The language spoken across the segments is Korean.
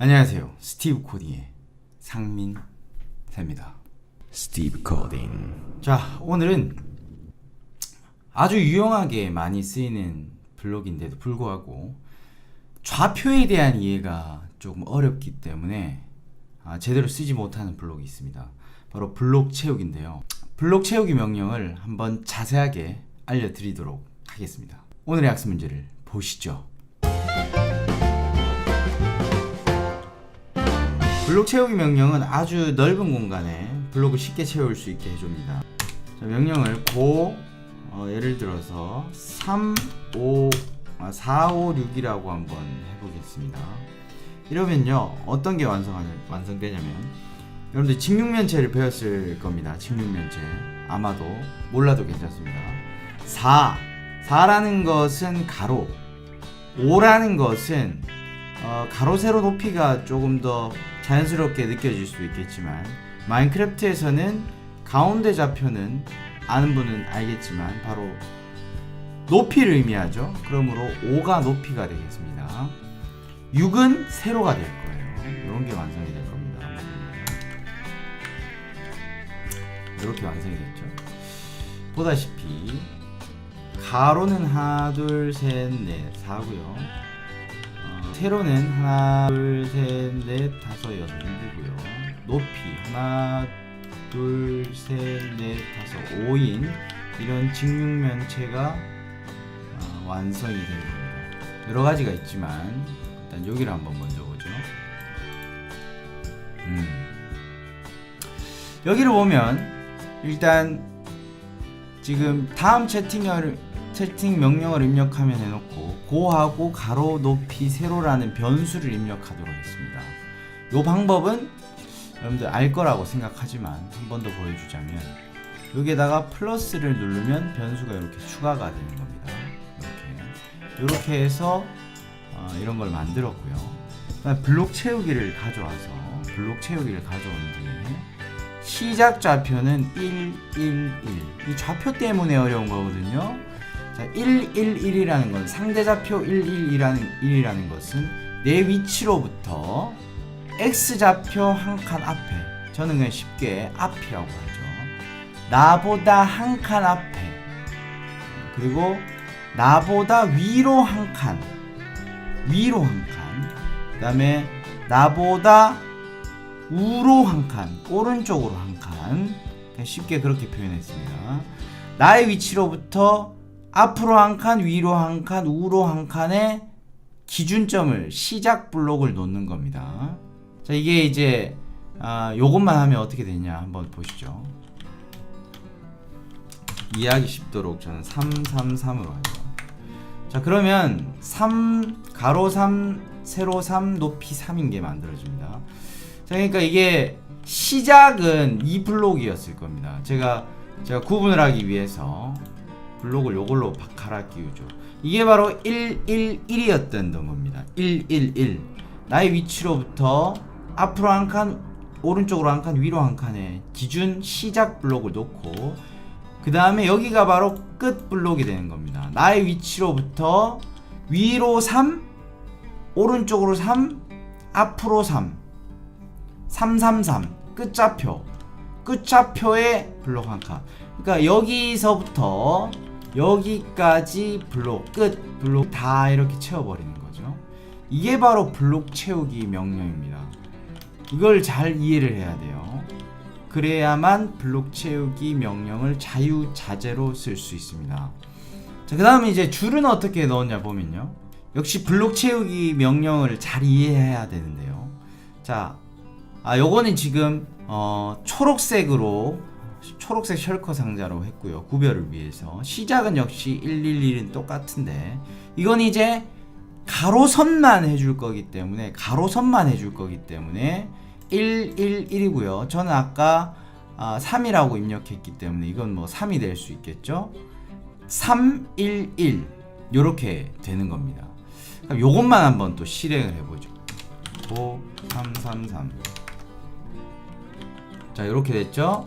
안녕하세요. 스티브 코딩의 상민세입니다. 스티브 코딩 자, 오늘은 아주 유용하게 많이 쓰이는 블록인데도 불구하고 좌표에 대한 이해가 조금 어렵기 때문에 아, 제대로 쓰지 못하는 블록이 있습니다. 바로 블록 채우기인데요. 블록 채우기 명령을 한번 자세하게 알려드리도록 하겠습니다. 오늘의 학습 문제를 보시죠. 블록 채우기 명령은 아주 넓은 공간에 블록을 쉽게 채울 수 있게 해줍니다. 자, 명령을 고 어, 예를 들어서 3, 5, 아, 4, 5, 6이라고 한번 해보겠습니다. 이러면요 어떤 게 완성 완성되냐면 여러분들 직육면체를 배웠을 겁니다. 직육면체 아마도 몰라도 괜찮습니다. 4 4라는 것은 가로 5라는 것은 어, 가로 세로 높이가 조금 더 자연스럽게 느껴질 수 있겠지만 마인크래프트에서는 가운데 좌표는 아는 분은 알겠지만 바로 높이를 의미하죠. 그러므로 5가 높이가 되겠습니다. 6은 세로가 될 거예요. 이런 게 완성이 될 겁니다. 이렇게 완성이 됐죠. 보다시피 가로는 하나, 둘, 셋, 넷, 4고요. 어, 세로는 하나, 둘, 셋, 넷, 다섯, 여섯, 일이고요. 높이 하나, 둘, 셋, 넷, 다섯, 5인 이런 직육면체가 어, 완성이 된 겁니다. 여러 가지가 있지만 일단 여기를 한번 먼저 보죠. 음. 여기를 보면 일단 지금 다음 채팅을 채팅 명령을 입력하면 해놓고 고하고 가로 높이 세로라는 변수를 입력하도록 했습니다. 이 방법은 여러분들 알 거라고 생각하지만 한 번 더 보여주자면 여기에다가 플러스를 누르면 변수가 이렇게 추가가 되는 겁니다. 이렇게 이렇게 해서 어, 이런 걸 만들었고요. 블록 채우기를 가져와서 블록 채우기를 가져온 뒤에 시작 좌표는 1, 1, 1. 이 좌표 때문에 어려운 거거든요. 자, 1, 1, 1이라는 건 상대 좌표 1, 1, 1이라는 1이라는 것은 내 위치로부터 x 좌표 한 칸 앞에 저는 그냥 쉽게 앞이라고 하죠. 나보다 한 칸 앞에 그리고 나보다 위로 한 칸, 위로 한 칸, 그 다음에 나보다 우로 한 칸, 오른쪽으로 한 칸. 쉽게 그렇게 표현했습니다. 나의 위치로부터 앞으로 한 칸, 위로 한 칸, 우로 한 칸의 기준점을 시작 블록을 놓는 겁니다. 자, 이게 이제 아, 요것만 하면 어떻게 되냐 한번 보시죠. 이해하기 쉽도록 저는 333으로 하죠. 자, 그러면 3 가로 3 세로 3 높이 3인 게 만들어집니다. 자, 그러니까 이게 시작은 이 블록이었을 겁니다. 제가 제가 구분을 하기 위해서 블록을 요걸로 갈아 끼우죠. 이게 바로 1, 1, 1이었던 겁니다. 1, 1, 1. 나의 위치로부터 앞으로 한 칸, 오른쪽으로 한 칸, 위로 한 칸의 기준 시작 블록을 놓고 그 다음에 여기가 바로 끝 블록이 되는 겁니다. 나의 위치로부터 위로 3, 오른쪽으로 3, 앞으로 3. 333 끝좌표 끝좌표의 블록 한 칸. 그러니까 여기서부터 여기까지 블록 끝 블록 다 이렇게 채워버리는 거죠. 이게 바로 블록 채우기 명령입니다. 이걸 잘 이해를 해야 돼요. 그래야만 블록 채우기 명령을 자유자재로 쓸 수 있습니다. 자, 그 다음에 이제 줄은 어떻게 넣었냐 보면요. 역시 블록 채우기 명령을 잘 이해해야 되는데요. 자, 아, 요거는 지금 어, 초록색으로 초록색 셜커 상자로 했고요. 구별을 위해서. 시작은 역시 111은 똑같은데 이건 이제 가로선만 해줄 거기 때문에 가로선만 해줄 거기 때문에 111이고요. 저는 아까 아, 3이라고 입력했기 때문에 이건 뭐 3이 될 수 있겠죠. 311 요렇게 되는 겁니다. 그럼 요것만 한번 또 실행을 해보죠. 5 3 3 3 자 이렇게 됐죠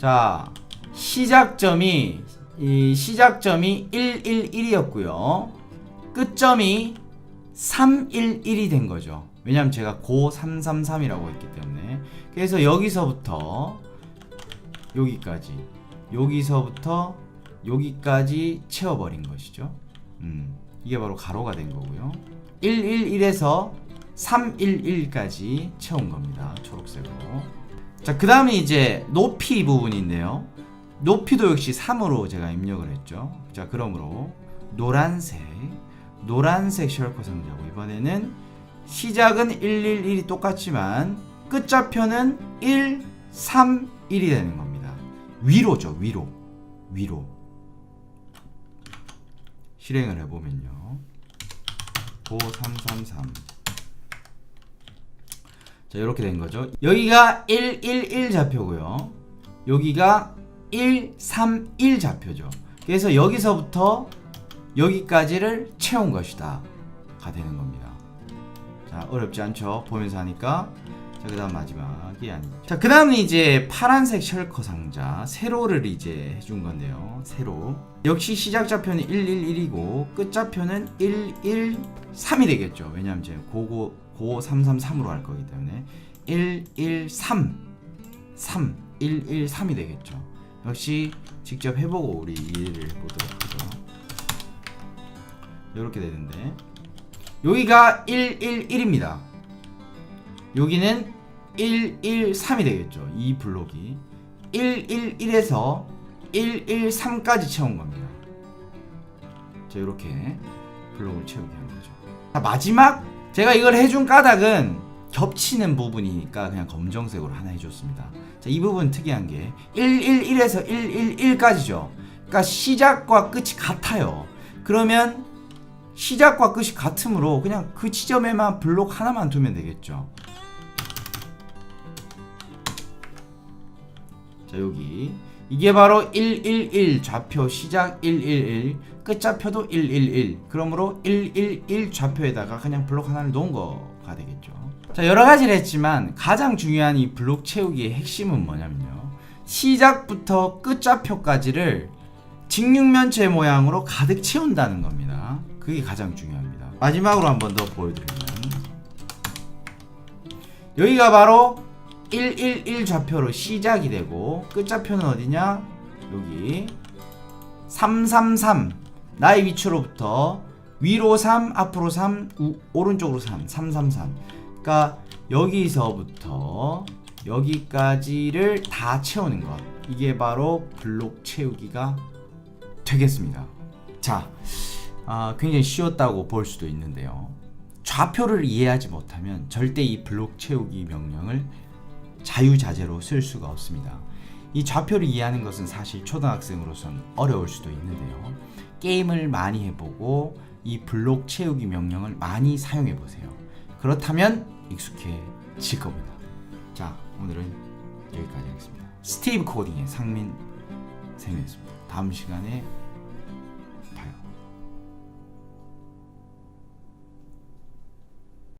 자 시작점이 이 시작점이 111이었고요 끝점이 311이 된 거죠 왜냐면 제가 고 333이라고 했기 때문에 그래서 여기서부터 여기까지 여기서부터 여기까지 채워버린 것이죠. 음, 이게 바로 가로가 된 거고요. 111에서 311까지 채운 겁니다. 초록색으로. 자, 그 다음에 이제 높이 부분인데요. 높이도 역시 3으로 제가 입력을 했죠. 자, 그러므로 노란색, 노란색 셜커 상자고 이번에는 시작은 111이 똑같지만 끝좌표는 1, 3, 1이 되는 겁니다. 위로죠, 위로. 위로. 실행을 해보면요. 5333. 자, 이렇게 된 거죠. 여기가 111 좌표고요. 여기가 131 좌표죠. 그래서 여기서부터 여기까지를 채운 것이다. 가 되는 겁니다. 자, 어렵지 않죠? 보면서 하니까. 자, 그 다음 마지막이 아니죠. 자, 그 다음은 이제 파란색 셜커 상자. 세로를 이제 해준 건데요. 세로. 역시 시작 좌표는 111이고, 끝 좌표는 113이 되겠죠. 왜냐면 이제 고고, 고 333으로 할 거기 때문에. 113. 3. 113이 되겠죠. 역시 직접 해보고 우리 이해를 보도록 하죠. 이렇게 되는데. 여기가 111입니다. 여기는 113이 되겠죠. 이 블록이 111에서 113까지 채운 겁니다. 자, 이렇게 블록을 채우게 하는 거죠. 자, 마지막 제가 이걸 해준 까닭은 겹치는 부분이니까 그냥 검정색으로 하나 해줬습니다. 자, 이 부분 특이한 게 111에서 111까지죠. 그러니까 시작과 끝이 같아요. 그러면 시작과 끝이 같으므로 그냥 그 지점에만 블록 하나만 두면 되겠죠. 자 여기 이게 바로 111 좌표 시작 111 끝 좌표도 111 그러므로 111 좌표에다가 그냥 블록 하나를 놓은 거가 되겠죠. 자 여러 가지를 했지만 가장 중요한 이 블록 채우기의 핵심은 뭐냐면요. 시작부터 끝 좌표까지를 직육면체 모양으로 가득 채운다는 겁니다. 그게 가장 중요합니다. 마지막으로 한 번 더 보여드리면 여기가 바로 111 좌표로 시작이 되고 끝 좌표는 어디냐? 여기 333 나의 위치로부터 위로 3 앞으로 3 우, 오른쪽으로 3 333 그러니까 여기서부터 여기까지를 다 채우는 것 이게 바로 블록 채우기가 되겠습니다. 자, 아, 굉장히 쉬웠다고 볼 수도 있는데요. 좌표를 이해하지 못하면 절대 이 블록 채우기 명령을 자유자재로 쓸 수가 없습니다. 이 좌표를 이해하는 것은 사실 초등학생으로서는 어려울 수도 있는데요. 게임을 많이 해보고 이 블록 채우기 명령을 많이 사용해 보세요. 그렇다면 익숙해질 겁니다. 자, 오늘은 여기까지 하겠습니다. 스티브 코딩의 상민 생이었습니다. 다음 시간에